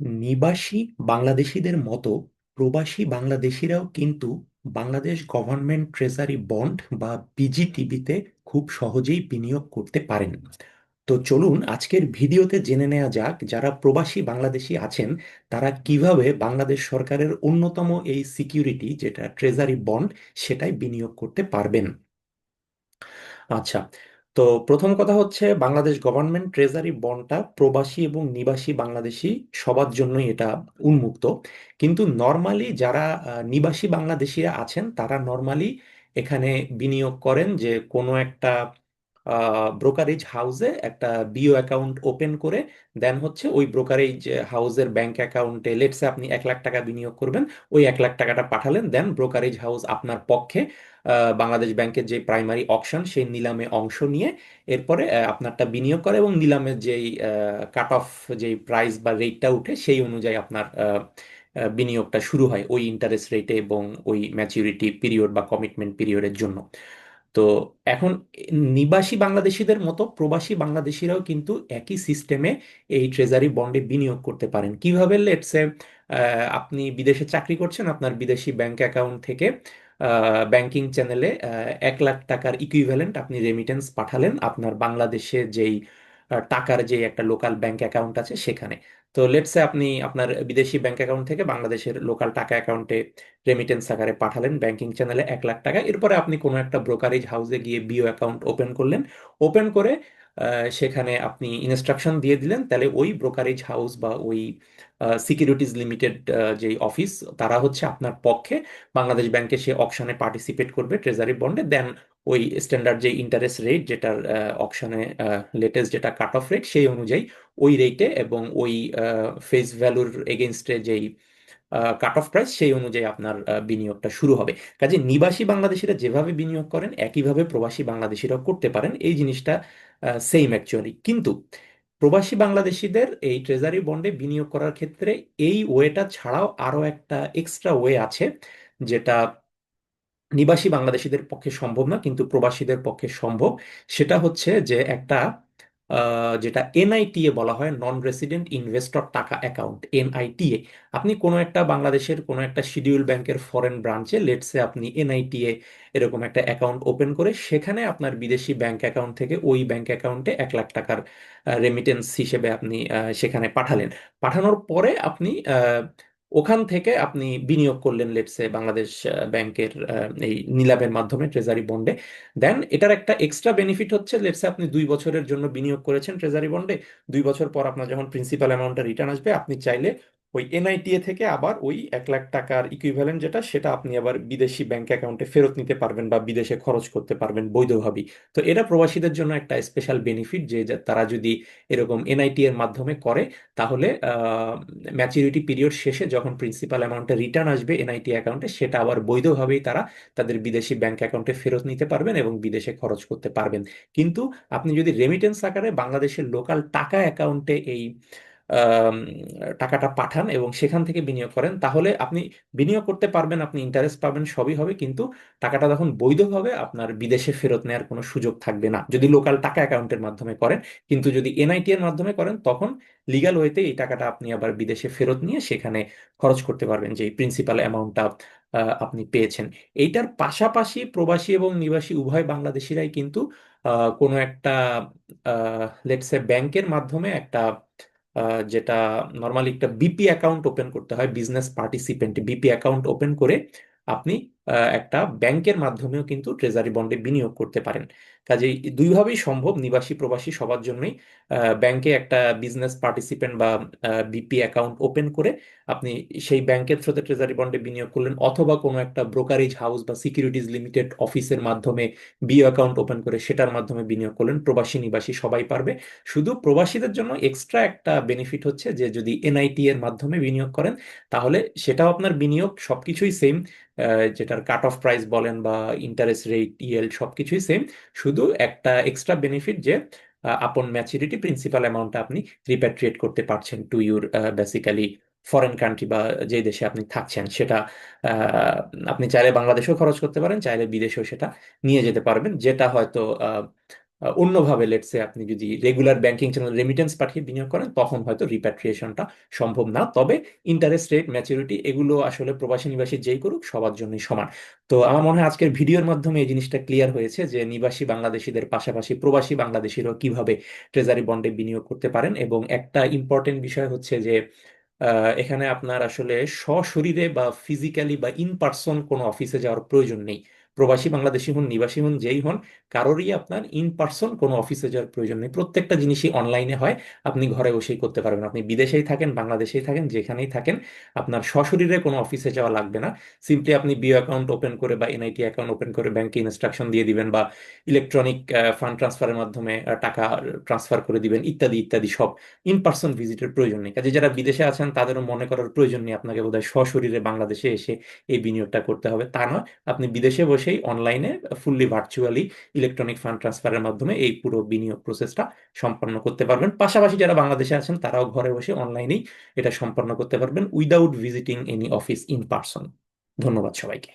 নিবাসী বাংলাদেশিদের মতো প্রবাসী বাংলাদেশিরাও কিন্তু বাংলাদেশ গভর্নমেন্ট ট্রেজারি বন্ড বা বিজিটিবিতে খুব সহজেই বিনিয়োগ করতে পারেন। তো চলুন আজকের ভিডিওতে জেনে নেওয়া যাক যারা প্রবাসী বাংলাদেশি আছেন, তারা কীভাবে বাংলাদেশ সরকারের অন্যতম এই সিকিউরিটি যেটা ট্রেজারি বন্ড, সেটাই বিনিয়োগ করতে পারবেন। আচ্ছা তো প্রথম কথা হচ্ছে বাংলাদেশ গভর্নমেন্ট ট্রেজারি বন্ডটা প্রবাসী এবং নিবাসী বাংলাদেশি সবার জন্যই এটা উন্মুক্ত। কিন্তু নর্মালি যারা নিবাসী বাংলাদেশিরা আছেন, তারা নর্মালি এখানে বিনিয়োগ করেন যে কোনো একটা ব্রোকারেজ হাউসে একটা বিও অ্যাকাউন্ট ওপেন করে দেন হচ্ছে ওই ব্রোকারেজ হাউসের ব্যাংক অ্যাকাউন্টে লেটসে আপনি এক লাখ টাকা বিনিয়োগ করবেন, ওই এক লাখ টাকাটা পাঠালেন দেন ব্রোকারেজ হাউস আপনার পক্ষে বাংলাদেশ ব্যাংকের যে প্রাইমারি অকশন সেই নিলামে অংশ নিয়ে, এরপরে আপনারটা বিনিয়োগ করে এবং নিলামের যেই কাট অফ যেই প্রাইস বা রেটটা উঠে, সেই অনুযায়ী আপনার বিনিয়োগটা শুরু হয়, ওই ইন্টারেস্ট রেটে এবং ওই ম্যাচিউরিটি পিরিয়ড বা কমিটমেন্ট পিরিয়ডের জন্য। তো এখন নিবাসী বাংলাদেশিদের মতো প্রবাসী বাংলাদেশিরাও কিন্তু একই সিস্টেমে এই ট্রেজারি বন্ডে বিনিয়োগ করতে পারেন। কীভাবে? লেটসে আপনি বিদেশে চাকরি করছেন, আপনার বিদেশি ব্যাংক অ্যাকাউন্ট থেকে ব্যাংকিং চ্যানেলে এক লাখ টাকার ইকুইভ্যালেন্ট আপনি রেমিটেন্স পাঠালেন আপনার বাংলাদেশে যেই টাকার যে একটা লোকাল ব্যাংক অ্যাকাউন্ট আছে সেখানে। তো লেটস লেটসে আপনি আপনার বিদেশি ব্যাংক অ্যাকাউন্ট থেকে বাংলাদেশের লোকাল টাকা অ্যাকাউন্টে রেমিটেন্স আকারে পাঠালেন ব্যাংকিং চ্যানেলে এক লাখ টাকা। এরপরে আপনি কোনো একটা ব্রোকারেজ হাউসে গিয়ে বিও অ্যাকাউন্ট ওপেন করলেন। ওপেন করে সেখানে আপনি ইনস্ট্রাকশন দিয়ে দিলেন, তাহলে ওই ব্রোকারেজ হাউস বা ওই সিকিউরিটিজ লিমিটেড যেই অফিস তারা হচ্ছে আপনার পক্ষে বাংলাদেশ ব্যাংকে সে অকশনে পার্টিসিপেট করবে ট্রেজারি বন্ডে দেন ওই স্ট্যান্ডার্ড যে ইন্টারেস্ট রেট যেটার অকশনে লেটেস্ট যেটা কাট অফ রেট সেই অনুযায়ী ওই রেটে এবং ওই ফেস ভ্যালুর এগেনস্টে যেই কাট অফ প্রাইস সেই অনুযায়ী আপনার বিনিয়োগটা শুরু হবে। কাজে নিবাসী বাংলাদেশিরা যেভাবে বিনিয়োগ করেন, একইভাবে প্রবাসী বাংলাদেশিরাও করতে পারেন। এই জিনিসটা সেম অ্যাকচুয়ালি কিন্তু প্রবাসী বাংলাদেশিদের এই ট্রেজারি বন্ডে বিনিয়োগ করার ক্ষেত্রে এই ওয়েটা ছাড়াও আরও একটা এক্সট্রা ওয়ে আছে, যেটা নিবাসী বাংলাদেশিদের পক্ষে সম্ভব না, কিন্তু প্রবাসীদের পক্ষে সম্ভব। সেটা হচ্ছে যে একটা যেটা এনআইটিএ বলা হয় নন রেসিডেন্ট ইনভেস্টর টাকা অ্যাকাউন্ট এনআইটিএ আপনি কোনো একটা বাংলাদেশের কোনো একটা শিডিউল ব্যাংকের ফরেন ব্রাঞ্চে লেটসে আপনি এনআইটিএ এরকম একটা অ্যাকাউন্ট ওপেন করে, সেখানে আপনার বিদেশি ব্যাংক অ্যাকাউন্ট থেকে ওই ব্যাংক অ্যাকাউন্টে এক লাখ টাকার রেমিটেন্স হিসেবে আপনি সেখানে পাঠালেন। পাঠানোর পরে আপনি ওখান থেকে আপনি বিনিয়োগ করলেন লেটসে বাংলাদেশ ব্যাংকের এই নিলামের মাধ্যমে ট্রেজারি বন্ডে দেন এটার একটা এক্সট্রা বেনিফিট হচ্ছে লেটসে আপনি দুই বছরের জন্য বিনিয়োগ করেছেন ট্রেজারি বন্ডে দুই বছর পর আপনার যখন প্রিন্সিপাল অ্যামাউন্টটা রিটার্ন আসবে, আপনি চাইলে ওই এনআইটিএ থেকে আবার ওই এক লাখ টাকার ইকুইভ্যালেন্ট যেটা, সেটা আপনি আবার বিদেশি ব্যাংক অ্যাকাউন্টে ফেরত নিতে পারবেন বা বিদেশে খরচ করতে পারবেন বৈধভাবেই। তো এটা প্রবাসীদের জন্য একটা স্পেশাল বেনিফিট যে তারা যদি এরকম এনআইটি এর মাধ্যমে করে, তাহলে ম্যাচুরিটি পিরিয়ড শেষে যখন প্রিন্সিপাল অ্যামাউন্টে রিটার্ন আসবে এনআইটি অ্যাকাউন্টে সেটা আবার বৈধভাবেই তারা তাদের বিদেশি ব্যাংক অ্যাকাউন্টে ফেরত নিতে পারবেন এবং বিদেশে খরচ করতে পারবেন। কিন্তু আপনি যদি রেমিটেন্স আকারে বাংলাদেশের লোকাল টাকা অ্যাকাউন্টে এই টাকাটা পাঠান এবং সেখান থেকে বিনিয়োগ করেন, তাহলে আপনি বিনিয়োগ করতে পারবেন, আপনি ইন্টারেস্ট পাবেন, সবই হবে, কিন্তু টাকাটা তখন বৈধভাবে আপনার বিদেশে ফেরত নেওয়ার কোনো সুযোগ থাকবে না। যদি লোকাল টাকা অ্যাকাউন্টের মাধ্যমে করেন, কিন্তু যদি এনআইটি এর মাধ্যমে করেন, তখন লিগ্যাল ওয়েতে এই টাকাটা আপনি আবার বিদেশে ফেরত নিয়ে সেখানে খরচ করতে পারবেন যে প্রিন্সিপাল অ্যামাউন্টটা আপনি পেয়েছেন। এইটার পাশাপাশি প্রবাসী এবং নিবাসী, উভয় বাংলাদেশিরাই কিন্তু কোনো একটা লেটসে ব্যাংকের মাধ্যমে একটা যেটা নর্মালি একটা বিপি অ্যাকাউন্ট ওপেন করতে হয় business participant BP account open করে আপনি একটা ব্যাংকের মাধ্যমেও কিন্তু ট্রেজারি বন্ডে বিনিয়োগ করতে পারেন। কাজেই দুইভাবেই সম্ভব, নিবাসী, প্রবাসী সবার জন্যই ব্যাংকে একটা বিজনেস পার্টিসিপেন্ট বা বিপি অ্যাকাউন্ট ওপেন করে আপনি সেই ব্যাংকের থ্রুতে ট্রেজারি বন্ডে বিনিয়োগ করলেন অথবা কোনো একটা ব্রোকারেজ হাউস বা সিকিউরিটিজ লিমিটেড অফিসের মাধ্যমে বিও অ্যাকাউন্ট ওপেন করে সেটার মাধ্যমে বিনিয়োগ করলেন। প্রবাসী, নিবাসী সবাই পারবে। শুধু প্রবাসীদের জন্য এক্সট্রা একটা বেনিফিট হচ্ছে যে, যদি এনআইটি এর মাধ্যমে বিনিয়োগ করেন, তাহলে সেটাও আপনার বিনিয়োগ সবকিছুই সেম যেটার কাট অফ প্রাইস বলেন বা ইন্টারেস্ট রেট ইয়েল্ড সবকিছুই সেম শুধু একটা এক্সট্রা বেনিফিট যে আপন ম্যাচুরিটি প্রিন্সিপাল অ্যামাউন্টটা আপনি রিপ্যাট্রিয়েট করতে পারছেন to your basically foreign country বা যে দেশে আপনি থাকছেন। সেটা আপনি চাইলে বাংলাদেশেও খরচ করতে পারেন, চাইলে বিদেশেও সেটা নিয়ে যেতে পারবেন। যেটা হয়তো অন্যভাবে লেটসে আপনি যদি রেগুলার ব্যাংকিং চ্যানেল রেমিটেন্স পাঠিয়ে বিনিয়োগ করেন, তখন হয়তো রিপ্যাট্রিয়েশনটা সম্ভব না। তবে ইন্টারেস্ট রেট ম্যাচুরিটি এগুলো আসলে প্রবাসী নিবাসী যেই করুক, সবার জন্যই সমান। তো আমার মনে হয় আজকের ভিডিওর মাধ্যমে এই জিনিসটা ক্লিয়ার হয়েছে যে নিবাসী বাংলাদেশিদের পাশাপাশি প্রবাসী বাংলাদেশিরাও কীভাবে ট্রেজারি বন্ডে বিনিয়োগ করতে পারেন এবং একটা ইম্পর্টেন্ট বিষয় হচ্ছে যে এখানে আপনার আসলে সশরীরে বা ফিজিক্যালি বা ইন পার্সন কোনো অফিসে যাওয়ার প্রয়োজন নেই। প্রবাসী বাংলাদেশি হন, নিবাসী হন, যেই হন, কারোরই আপনার ইন পার্সন কোনো অফিসে যাওয়ার প্রয়োজন নেই। প্রত্যেকটা জিনিসই অনলাইনে হয়। আপনি ঘরে বসেই করতে পারবেন। আপনি বিদেশেই থাকেন, বাংলাদেশেই থাকেন, যেখানেই থাকেন, আপনার সশরীরে কোনো অফিসে যাওয়া লাগবে না। সিম্পলি আপনি বিও অ্যাকাউন্ট ওপেন করে বা এনআইটি অ্যাকাউন্ট ওপেন করে ব্যাংকে ইনস্ট্রাকশন দিয়ে দিবেন বা ইলেকট্রনিক ফান্ড ট্রান্সফারের মাধ্যমে টাকা ট্রান্সফার করে দিবেন, ইত্যাদি ইত্যাদি সব ইন পার্সন ভিজিটের প্রয়োজন নেই। কাজে যারা বিদেশে আছেন, তাদেরও মনে করার প্রয়োজন নেই, আপনাকে বোধহয় সশরীরে বাংলাদেশে এসে এই বিনিয়োগটা করতে হবে। তা নয়, আপনি বিদেশে বসেই অনলাইনে ফুললি ভার্চুয়ালি ইলেকট্রনিক ফান্ড ট্রান্সফারের মাধ্যমে এই পুরো বিনিয়োগ প্রসেসটা সম্পন্ন করতে পারবেন। পাশাপাশি যারা বাংলাদেশে আছেন, তারাও ঘরে বসে অনলাইনেই এটা সম্পন্ন করতে পারবেন without visiting any office in person ধন্যবাদ সবাইকে।